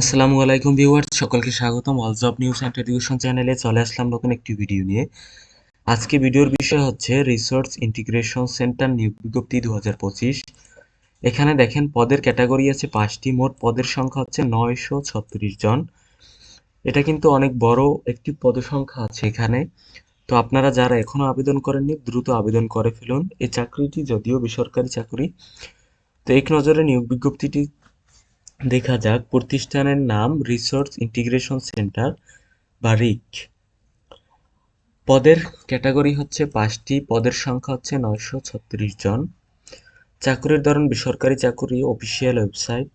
আসসালামু আলাইকুম ভিউয়ার্স, সকলকে স্বাগতম all job news and education চ্যানেলে চলে আসলাম নতুন একটি ভিডিও নিয়ে। আজকে ভিডিওর বিষয় হচ্ছে রিসোর্স ইন্টিগ্রেশন সেন্টার নিয়োগ বিজ্ঞপ্তি দুহাজার পঁচিশ। এখানে দেখেন পদের ক্যাটাগরি আছে পাঁচটি, মোট পদের সংখ্যা হচ্ছে নয়শো ছত্রিশ জন। এটা কিন্তু অনেক বড় একটি পদসংখ্যা আছে এখানে। তো আপনারা যারা এখনও আবেদন করেননি, দ্রুত আবেদন করে ফেলুন। এই চাকরিটি যদিও বেসরকারি চাকরি, তো এক নজরে নিয়োগ বিজ্ঞপ্তিটি দেখা যাক, প্রতিষ্ঠানের নাম রিসোর্স ইন্টিগ্রেশন সেন্টার বা রিক। পদের ক্যাটাগরি হচ্ছে পাঁচটি, পদের সংখ্যা হচ্ছে নয়শো ছত্রিশ জন। চাকরির ধরন, বেসরকারি চাকুরি অফিসিয়াল ওয়েবসাইট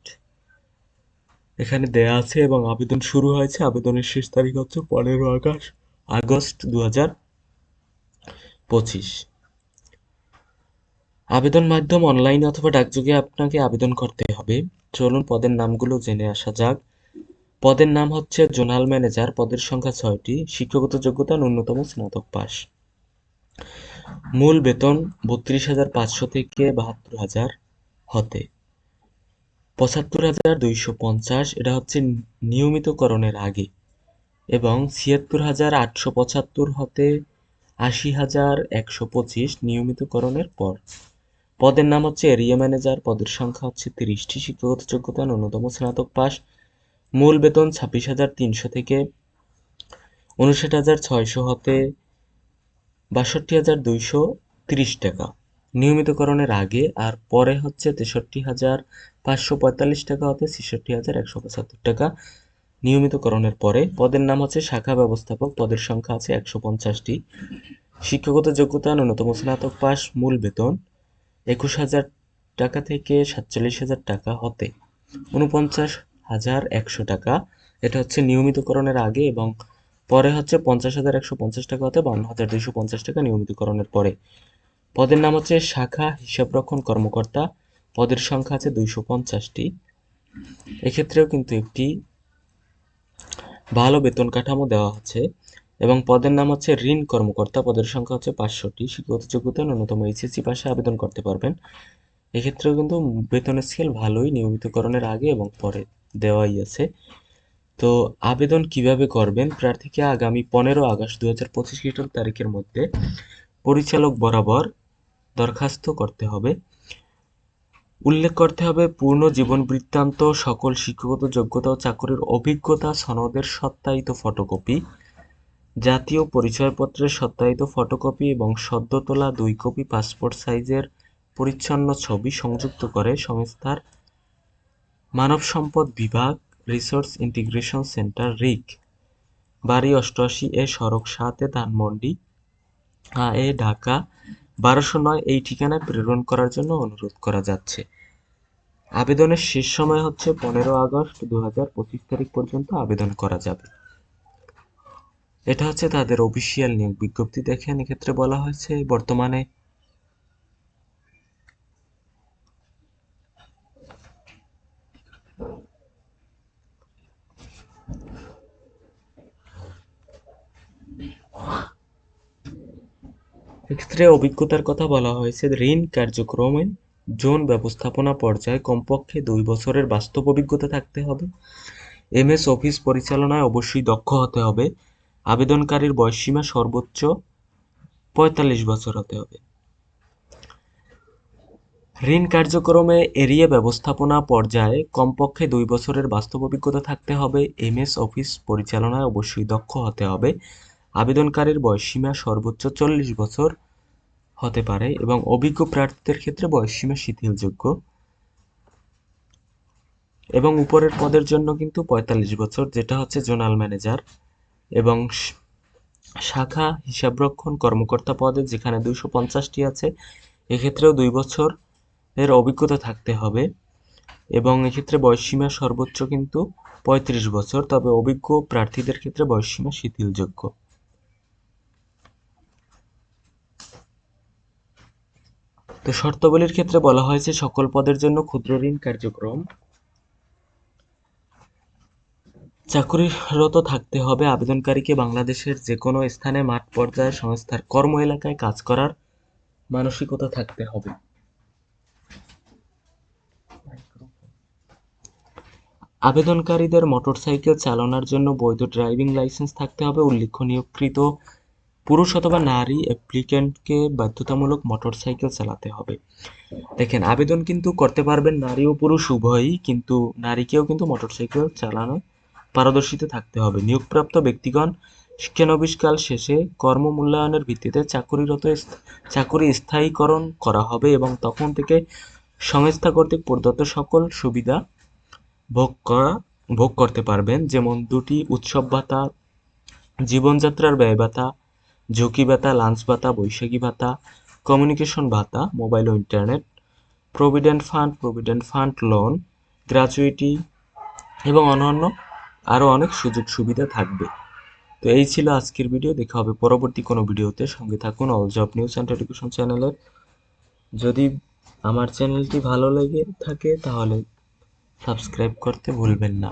এখানে দেয়া আছে এবং আবেদন শুরু হয়েছে, আবেদনের শেষ তারিখ হচ্ছে পনেরো আগস্ট আগস্ট দু হাজার পঁচিশ। আবেদন মাধ্যম অনলাইন অথবা ডাকযোগে আপনাকে আবেদন করতে হবে। চলুন পদের নামগুলো জেনে আসা যাক। পদের নাম হচ্ছে জোনাল ম্যানেজার। পদের সংখ্যা ছয়টি। শিক্ষাগত যোগ্যতা ন্যূনতম স্নাতক পাস। মূল বেতন বত্রিশ হাজার পাঁচশো থেকে বাহাত্তর হাজার হতে। পঁচাত্তর হাজার দুইশো পঞ্চাশ, এটা হচ্ছে নিয়মিতকরণের আগে। এবং ছিয়াত্তর হাজার আটশো পঁচাত্তর হতে আশি হাজার একশো পঁচিশ নিয়মিতকরণের পর। পদের নাম হচ্ছে এরিয়া ম্যানেজার, পদের সংখ্যা হচ্ছে তিরিশটি শিক্ষাগত যোগ্যতা ন্যূনতম স্নাতক পাস মূল বেতন ছাব্বিশ হাজার তিনশো থেকে উনষাট হাজার ছয়শো হতে বাষট্টি হাজার দুইশো তিরিশ টাকা। নিয়মিতকরণের আগে আর পরে হচ্ছে তেষট্টি হাজার পাঁচশো পঁয়তাল্লিশ টাকা হতে ছেষট্টি হাজার একশো পঁচাত্তর টাকা। নিয়মিতকরণের পরে পদের নাম হচ্ছে শাখা ব্যবস্থাপক, পদের সংখ্যা আছে একশো পঞ্চাশটি। শিক্ষাগত যোগ্যতা ন্যূনতম স্নাতক পাস মূল বেতন একুশ হাজার টাকা থেকে সাতচল্লিশ হাজার টাকা হতে উনপঞ্চাশ হাজার একশো টাকা। এটা হচ্ছে নিয়মিতকরণের আগে এবং পরে হচ্ছে পঞ্চাশ হাজার একশো পঞ্চাশ টাকা হতে, বান্ন হাজার দুইশো পঞ্চাশ টাকা নিয়মিতকরণের পরে। পদের নাম হচ্ছে শাখা হিসাবরক্ষণ কর্মকর্তা। পদের সংখ্যা আছে দুইশো পঞ্চাশটি। এক্ষেত্রেও কিন্তু একটি ভালো বেতন কাঠামো দেওয়া আছে। এবং পদের নাম হচ্ছে ঋণ কর্মকর্তা। পদের সংখ্যা হচ্ছে পাঁচশোটি শিক্ষাগত যোগ্যতা ন্যূনতম এইচএসসি পাশে আবেদন করতে পারবেন। এক্ষেত্রেও কিন্তু বেতনের স্কেল ভালোই নিয়মিতকরণের আগে এবং পরে দেওয়াই আছে। তো আবেদন কীভাবে করবেন? প্রার্থীকে আগামী পনেরো আগস্ট দু হাজার পঁচিশ খ্রিস্টাব্দ তারিখের মধ্যে পরিচালক বরাবর দরখাস্ত করতে হবে। উল্লেখ করতে হবে, পূর্ণ জীবন বৃত্তান্ত, সকল শিক্ষাগত যোগ্যতা ও চাকরির অভিজ্ঞতা, সনদের সত্যায়িত ফটোকপি জাতীয় পরিচয়পত্রের সত্যায়িত ফটোকপি এবং সদ্য তোলা দুই কপি পাসপোর্ট সাইজের পরিচ্ছন্ন ছবি সংযুক্ত করে সংস্থার মানব সম্পদ বিভাগ রিসোর্স ইন্টিগ্রেশন সেন্টার, রিক। বাড়ি অষ্টআশি এ সড়ক সাতে ধানমন্ডি, আ এ ঢাকা। বারোশো নয় এই ঠিকানায় প্রেরণ করার জন্য অনুরোধ করা যাচ্ছে। আবেদনের শেষ সময় হচ্ছে পনেরো আগস্ট দু হাজার পঁচিশ তারিখ পর্যন্ত আবেদন করা যাবে। এটা হচ্ছে তাদের অফিসিয়াল নিয়োগ বিজ্ঞপ্তি। দেখেন, এক্ষেত্রে বলা হয়েছে বর্তমানে এক্ষেত্রে অভিজ্ঞতার কথা বলা হয়েছে, ঋণ কার্যক্রমে জোন ব্যবস্থাপনা পর্যায়ে কমপক্ষে দুই বছরের বাস্তব অভিজ্ঞতা থাকতে হবে। এমএস অফিস পরিচালনায় অবশ্যই দক্ষ হতে হবে। আবেদনকারীর বয়সসীমা সর্বোচ্চ পঁয়তাল্লিশ বছর হতে হবে। ঋণ কার্যক্রমে এরিয়া ব্যবস্থাপনা পর্যায়ে কমপক্ষে দুই বছরের বাস্তব অভিজ্ঞতা থাকতে হবে। এমএস অফিস পরিচালনায় অবশ্যই দক্ষ হতে হবে। আবেদনকারীর বয়সসীমা সর্বোচ্চ চল্লিশ বছর হতে পারে এবং অভিজ্ঞ প্রার্থীদের ক্ষেত্রে বয়সসীমা শিথিলযোগ্য। এবং উপরের পদের জন্য কিন্তু পঁয়তাল্লিশ বছর, যেটা হচ্ছে জোনাল ম্যানেজার। এবং শাখা হিসাবরক্ষণ কর্মকর্তা পদে যেখানে দুইশো পঞ্চাশটি আছে, এক্ষেত্রেও দুই বছর এর অভিজ্ঞতা থাকতে হবে। এবং এক্ষেত্রে বয়সসীমা সর্বোচ্চ কিন্তু পঁয়ত্রিশ বছর, তবে অভিজ্ঞ প্রার্থীদের ক্ষেত্রে বয়সসীমা শিথিলযোগ্য। তো শর্তাবলীর ক্ষেত্রে বলা হয়েছে সকল পদের জন্য ক্ষুদ্র ঋণ কার্যক্রম চাকরিরত থাকতে হবে। আবেদনকারীকে বাংলাদেশের যে কোনো স্থানে মাঠ পর্যায়ে সংস্থার কর্ম এলাকায় কাজ করার মানসিকতা থাকতে হবে। আবেদনকারীদের মোটরসাইকেল চালানোর জন্য বৈধ ড্রাইভিং লাইসেন্স থাকতে হবে। উল্লেখ্য নিয়োগকৃত পুরুষ অথবা নারী অ্যাপ্লিক্যান্টকে বাধ্যতামূলক মোটরসাইকেল চালাতে হবে। দেখেন, আবেদন কিন্তু করতে পারবেন নারী ও পুরুষ উভয়ই, কিন্তু নারীকেও কিন্তু মোটরসাইকেল চালানো পারদর্শিতা থাকতে হবে। নিয়োগপ্রাপ্ত ব্যক্তিগণ শিক্ষানবিশকাল শেষে কর্ম মূল্যায়নের ভিত্তিতে চাকুরিরত চাকুরি স্থায়ীকরণ করা হবে এবং তখন থেকে সংস্থা কর্তৃক প্রদত্ত সকল সুবিধা ভোগ করা ভোগ করতে পারবেন। যেমন দুটি উৎসব ভাতা, জীবনযাত্রার ব্যয় ভাতা, ঝুঁকি ভাতা, লাঞ্চ ভাতা, বৈশাখী ভাতা, কমিউনিকেশন ভাতা, মোবাইল ও internet, provident fund provident fund, loan, gratuity এবং অন্যান্য আরও অনেক সুযোগ সুবিধা থাকবে। তো এই ছিল আজকের ভিডিও, দেখা হবে পরবর্তী কোনো ভিডিওতে। সঙ্গে থাকুন all job news and education চ্যানেলের। যদি আমার চ্যানেলটি ভালো লেগে থাকে, তাহলে সাবস্ক্রাইব করতে ভুলবেন না।